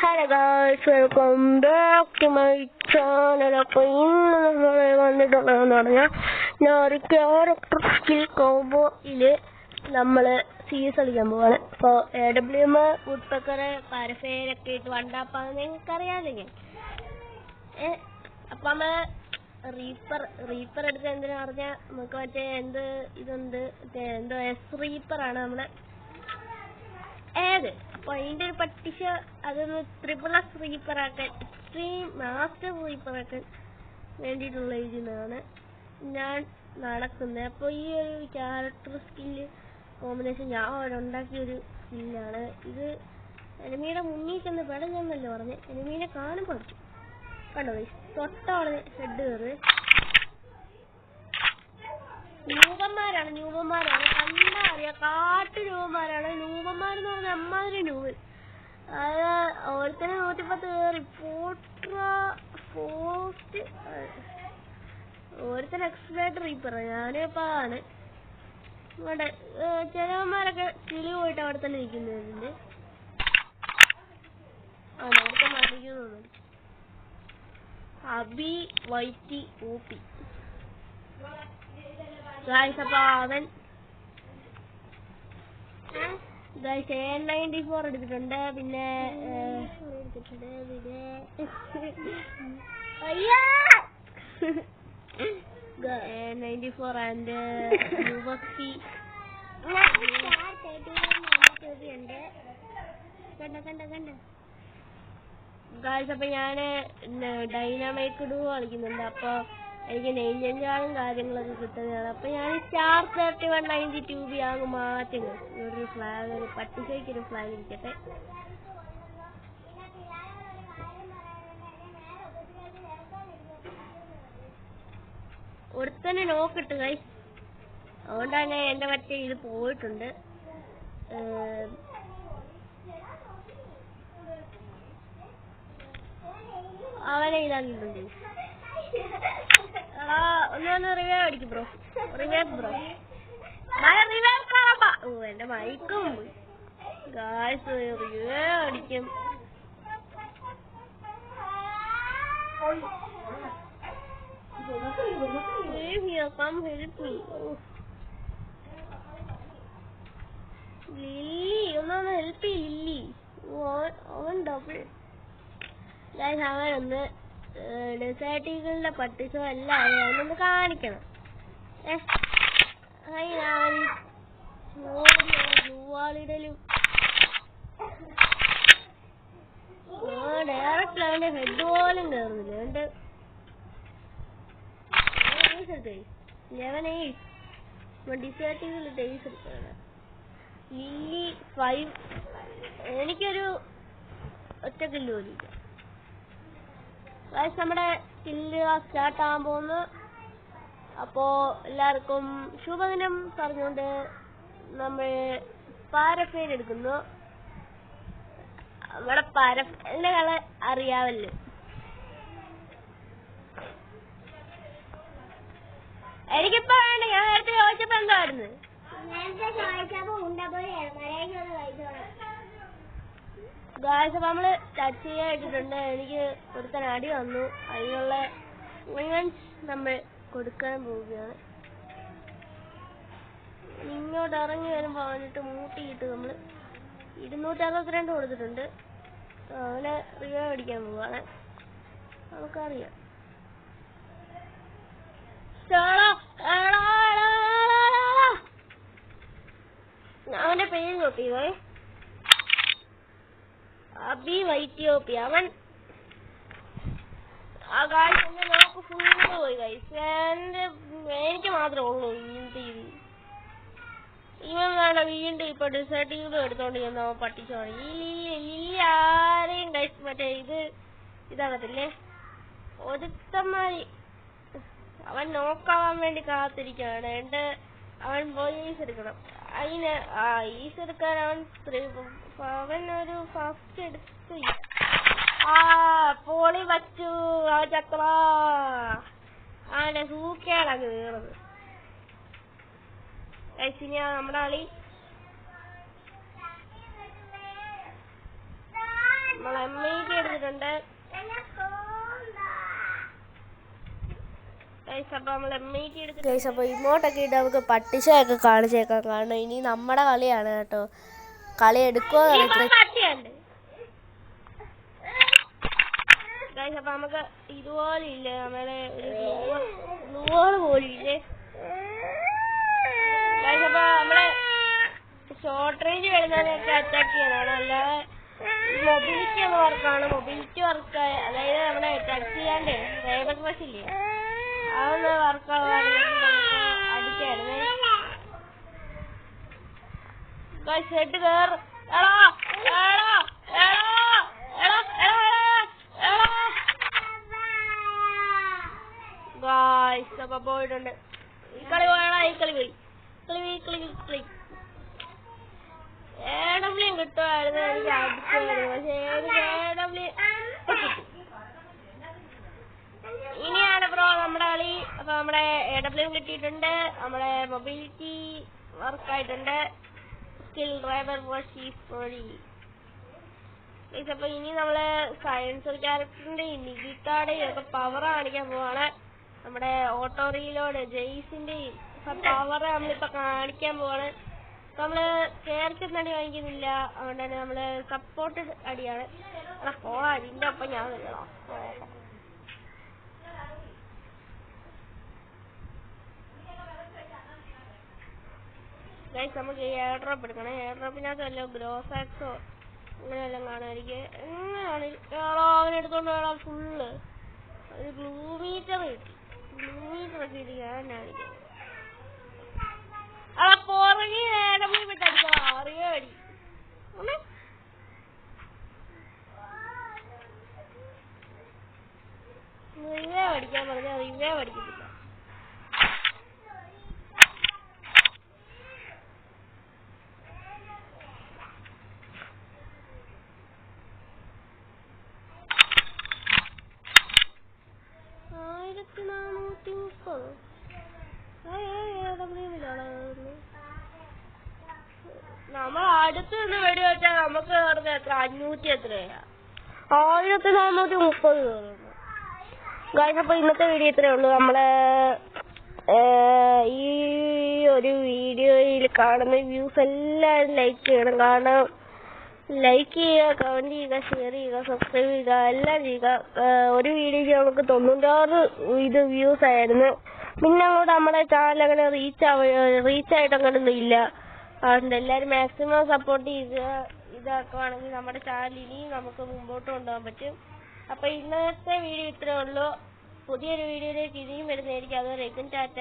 Hello guys welcome back to my channel അപ്പോൾ ഇന്ന് നമ്മൾ വന്നിട്ടുള്ളതെന്ന് പറഞ്ഞാൽ ഞാൻ ഒരു ക്യാരക്ടർ സ്കിൽ കോമ്പോയിൽ നമ്മൾ സീസ് കളിക്കാൻ പോവാണ്. അപ്പോൾ എ ഡബ്ല്യു എം വുഡ്പക്കർ പരഫേരൊക്കെ ഇട്ട് വണ്ടാപ്പാന്ന് നിങ്ങൾക്ക് അറിയാമല്ലോ ഞാൻ അപ്പം നമ്മൾ റീപ്പർ റീപ്പർ എടുത്ത് എന്തിനാ പറഞ്ഞാൽ നമുക്ക് മറ്റേ എന്ത് ഇതുണ്ട് എന്തോ എസ് റീപ്പറാണ് നമ്മൾ. ഏത്? അപ്പൊ അതിന്റെ ഒരു പട്ടിഷ അതൊന്ന് ത്രിപുള ആക്കാൻ എക്സ്ട്രീം മാസ്റ്റർ റീപ്പർ ആക്കാൻ വേണ്ടിയിട്ടുള്ള ഇതിനാണ് ഞാൻ നടക്കുന്നത് അപ്പൊ ഈ ഒരു ക്യാരക്ടർ സ്കില്ല് കോമ്പിനേഷൻ ഞാൻ ഒരു സ്കില്ലാണ് ഇത് എനിമിയുടെ മുന്നിൽ ചെന്ന് പെടഞ്ഞെന്നല്ലേ പറഞ്ഞ്? എനിമീനെ കാണുമ്പോൾ കണ്ടോ? തൊട്ടവിടെ ഹെഡ് കയറി ന്യൂബന്മാരാണ് രൂപന്മാരാണ് കണ്ടാ അറിയാം കാട്ടു ന്യൂബന്മാരാണ് ന്യൂബന്മാരെന്ന് പറഞ്ഞാൽ അമ്മാതിരി ന്യൂബ് അത് ഓരോരുത്തരെ നൂറ്റിപ്പത്ത് കയറി ഫോട്ര പോസ്റ്റ് ഓരോരുത്തർ എക്സ്പേർട്ട് റീപ്പർ ഞാനിപ്പോ ആണ്. ഇവിടെ ചിലവന്മാരൊക്കെ കിളി പോയിട്ട് അവിടെ തന്നെ ഇരിക്കുന്നതിന്റെ ആ അബി വൈറ്റി ഊപ്പി ഗായ്സ് അപ്പൊ അവൻ ഗായ്സ് എ നയന്റി ഫോർ എടുത്തിട്ടുണ്ട്. പിന്നെ എടുത്തിട്ടുണ്ട് പിന്നെ എ നയന്റി ഫോർ ആൻഡ് യുവക്സി കണ്ട കണ്ട കണ്ട ഗായ്സ് അപ്പൊ ഞാൻ ഡൈനാമൈക്ക് ഡൂ കളിക്കുന്നുണ്ട്. അപ്പൊ എനിക്ക് നെയ്ഞ്ഞാളും കാര്യങ്ങളൊക്കെ കിട്ടുന്നതാണ്. അപ്പൊ ഞാൻ star thirty one ninety two B അങ്ങ് മാറ്റങ്ങൾ ഒരു ഫ്ലാഗ് ഒരു പട്ടികയ്ക്കൊരു ഫ്ലാഗ് ഇരിക്കട്ടെ. ഒരുത്തന്നെ നോക്കിട്ട് കൈ അതുകൊണ്ടാണ് എന്റെ മറ്റേ ഇത് പോയിട്ടുണ്ട്. അവനെ ഇതാക്കിയിട്ടുണ്ട്. ആ ഒന്ന് ഒന്ന് റിവൈവ് അടിക്ക് ബ്രോ റിവൈവ് ബ്രോ റിവൈവ് ഓ എന്റെ മൈക്കും. പോയി അടിക്കും. ലില്ലി ഒന്നൊന്ന് ഹെൽപ്പ് ചെയ്യ ലില്ലി ഓ, അവൻ ഡബിൾ ഗൈസ് അവനൊന്ന് ഡെസേർട്ടികളുടെ പട്ടിച്ചോ എല്ലാം ഒന്ന് കാണിക്കണം. ഡയറക്റ്റ് അവന്റെ ഹെഡ് പോലും കയറുന്നില്ല എനിക്കൊരു ഒറ്റ കില്ല് ഗൈസ് നമ്മുടെ കില്ല് സ്റ്റാർട്ട് ആകാൻ പോകുന്നു. അപ്പോ എല്ലാവർക്കും ശുഭദിനം പറഞ്ഞുകൊണ്ട് നമ്മൾ പാരഫേൻ എടുക്കുന്നു. നമ്മുടെ പാരഫേന്റെ കള അറിയാവല്ലോ. എനിക്കിപ്പോ വേണ്ട ഞാൻ നേരത്തെ ചോദിച്ചപ്പോ എന്തായിരുന്നു? നേരത്തെ ചോദിച്ചപ്പോ മര്യാദയ്ക്ക് കഴിച്ചോളാം. ഗായ്സ് നമ്മൾ ടച്ച് ചെയ്യാൻ ഇട്ടിട്ടുണ്ട് എനിക്ക് ഒരുത്തൻ അടി വന്നു. അതിനുള്ള നമ്മൾ കൊടുക്കാൻ പോവുകയാണ്. ഇങ്ങോട്ട് ഇറങ്ങി വരുമ്പോ അവനിട്ട് മൂട്ടിയിട്ട് നമ്മൾ ഇരുന്നൂറ്റി അറുപത്തിരണ്ട് കൊടുത്തിട്ടുണ്ട് അവനെ റിവൈവ് അടിക്കാൻ പോവാണ് നമുക്കറിയാം. അവന്റെ പേര് നോക്കിയോ വൈറ്റിയോപ്പി അവൻ ആ ഗായ്സ് എന്നെ നോക്ക് ഫുള്ള് പോയി ഗൈസ് എന്റെ എനിക്ക് മാത്രമേ ഉള്ളൂ ഇങ്ങനത്തെ ഇത് ഇവൻ വേണ്ട വീണ്ടും ഇപ്പൊ ഡിസേർട്ടുകളും എടുത്തോണ്ട് ചെന്ന് അവൻ പട്ടിച്ചോണി. ഈ ആരെയും ഗൈസ് മറ്റേ ഇത് ഇതാകത്തില്ലേ? ഒരുത്തന്മാരി അവൻ നോക്കാവാൻ വേണ്ടി കാത്തിരിക്കുകയാണ്. എന്റെ അവൻ പോയി ഈസ് എടുക്കണം. അതിന് ആ ഈസ് എടുക്കാൻ അവൻ അവൻ ഒരു ഫസ്റ്റ് എടുത്തു ആ പോളി വച്ചു ആ ചക്ര അവന്റെ സൂക്കേടാണ് വീണത് കഴിച്ചിനി നമ്മുടെ കളി. നമ്മൾ എം ഐ ടി എടുത്തിട്ടുണ്ട്. ഗൈസ് അപ്പൊ ഇങ്ങോട്ടൊക്കെ ഇട്ട് നമുക്ക് പട്ടിശയൊക്കെ കാണിച്ചേക്കാം. കാരണം ഇനി നമ്മുടെ കളിയാണ് കേട്ടോ. കളി എടുക്കുമോ പട്ടിയുണ്ട് അപ്പൊ നമുക്ക് ഇതുപോലെ ഇല്ലേ നമ്മുടെ ഒരു നൂറ് പോലും ഇല്ലേ ഗൈസ് അപ്പൊ നമ്മൾ ഷോർട്ട് റേഞ്ച് വരുന്നതിനൊക്കെ അറ്റാക്ക് ചെയ്യണം അല്ലാതെ മൊബിലിറ്റി എന്ന വർക്കാണ് മൊബിലിറ്റി വർക്ക് അതായത് നമ്മളെ ടച്ച് ചെയ്യാണ്ട് റേബർ ക്രഷ് ഇല്ലേ? അതൊന്ന് വർക്ക് അടിക്കായിരുന്നു. ഗൈസ് ഹെഡ് കേറ് എടാ എടാ എടാ എടാ എടാ എടാ ഗായ്സ് അപ്പൊ പോയിട്ടുണ്ട് ഈ കളി പോയടാ ഈ കളി പോയി കളി പോയി കളി പോയി, കളി എ ഡബ്ല്യൂ കിട്ടുമായിരുന്നു പക്ഷേ ഇനിയാണ് ബ്രോ നമ്മുടെ കളി. അപ്പൊ നമ്മുടെ എ ഡബ്ല്യൂ കിട്ടിയിട്ടുണ്ട്. നമ്മുടെ മൊബിലിറ്റി വർക്ക് ആയിട്ടുണ്ട്. സ്കിൽ ഡ്രൈവർ വഴി അപ്പൊ ഇനി നമ്മൾ സയൻസ് ക്യാരക്ടറിന്റെ നികിത്താടെയും ഒക്കെ പവർ കാണിക്കാൻ പോവാണ്. നമ്മുടെ ഓട്ടോ റീലോഡ് ജെയ്സിന്റെയും പവർ നമ്മളിപ്പോ കാണിക്കാൻ പോവാണ്. നമ്മൾ കേരളത്തിൽ അടി വാങ്ങിക്കുന്നില്ല. അതുകൊണ്ട് തന്നെ നമ്മൾ സപ്പോർട്ട് അടിയാണ്. പോടാ അതിന്റെ ഒപ്പം ഞാൻ വരണോ നമുക്ക് എയർ ഡ്രോപ്പ് എടുക്കണം. എയർ ഡ്രോപ്പിനകത്ത് വല്ല ഗ്രോസാക്സോ അങ്ങനെ വല്ലതും കാണുമായിരിക്കും. എങ്ങനെയാണ്? എടാ അവനെ എടുത്തോണ്ട് വേണം ഫുള്ള് ഒരു ഗ്ലൂ മീറ്റർ കിട്ടി. ഗ്ലൂ മീറ്റർ ഒക്കെ ഇട്ട് ഞാൻ അവിടെ നേരം വിട്ട് അടിക്കണം അറിയോ അടി ഒന്ന്. റിവേ പഠിക്കാൻ ആയിരത്തി നാനൂറ്റി മുപ്പത്. നമ്മൾ അടുത്ത് നിന്ന് വെടി വെച്ചാൽ നമുക്ക് എത്ര അഞ്ഞൂറ്റി എത്രയാ? ആയിരത്തി നാനൂറ്റി മുപ്പത് ഗായ്സ് അപ്പൊ ഇന്നത്തെ വീഡിയോ ഇത്രേ ഉള്ളൂ. നമ്മൾ ഈ ഒരു വീഡിയോയിൽ കാണുന്ന വ്യൂസ് എല്ലാവരും ലൈക്ക് ചെയ്യണം. കാരണം ലൈക്ക് ചെയ്യുക കമന്റ് ചെയ്യുക ഷെയർ ചെയ്യുക സബ്സ്ക്രൈബ് ചെയ്യുക എല്ലാം ചെയ്യുക. ഒരു വീഡിയോയ്ക്ക് നമുക്ക് തൊണ്ണൂറ്റാറ് ഇത് വ്യൂസ് ആയിരുന്നു. പിന്നെ അങ്ങോട്ട് നമ്മുടെ ചാനൽ അങ്ങനെ റീച്ച് റീച്ച് ആയിട്ട് അങ്ങനെ ഇല്ല. അതുകൊണ്ട് എല്ലാവരും മാക്സിമം സപ്പോർട്ട് ചെയ്യുക. ഇതാക്കുവാണെങ്കിൽ നമ്മുടെ ചാനൽ ഇനിയും നമുക്ക് മുമ്പോട്ട് കൊണ്ടുപോകാൻ പറ്റും. അപ്പൊ ഇന്നത്തെ വീഡിയോ ഇത്രേ ഉള്ളൂ. പുതിയൊരു വീഡിയോയിലേക്ക് ഇനിയും വരുന്നതായിരിക്കും. അതുവരേക്കും ടാറ്റ.